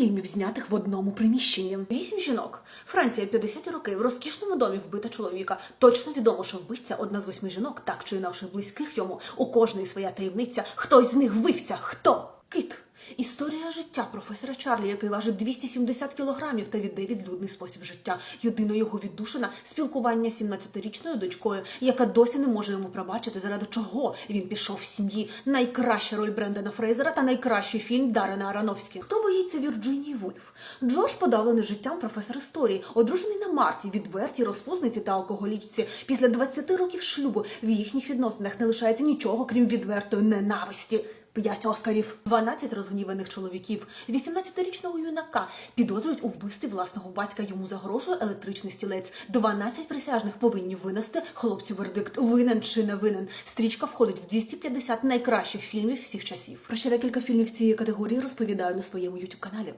Фільмів, знятих в одному приміщенні. Вісім жінок. Франція 50 років в розкішному домі вбита чоловіка. Точно відомо, що вбивця одна з восьми жінок, так чи інакше близьких йому. У кожної своя таємниця. Хтось з них вбивця. Хто? Історія життя професора Чарлі, який важить 270 кілограмів та веде відлюдний спосіб життя. Єдино його віддушина спілкування з 17-річною дочкою, яка досі не може йому пробачити, заради чого він пішов з сім'ї. Найкраща роль Брендана Фрейзера та найкращий фільм Дарена Аронофські. Хто боїться Вірджинії Вульф? Джош подавлений життям професор історії, одружений на Марті, відвертій розпусниці та алкоголічці. Після 20 років шлюбу в їхніх відносинах не лишається нічого, крім відвертої ненависті. П'ять оскарів, 12 розгніваних чоловіків, 18-річного юнака підозрюють у вбивстві власного батька. Йому загрожує електричний стілець. 12 присяжних повинні винести хлопцю вердикт. Винен чи не винен. Стрічка входить в 250 найкращих фільмів всіх часів. Про ще декілька фільмів цієї категорії розповідаю на своєму youtube каналі.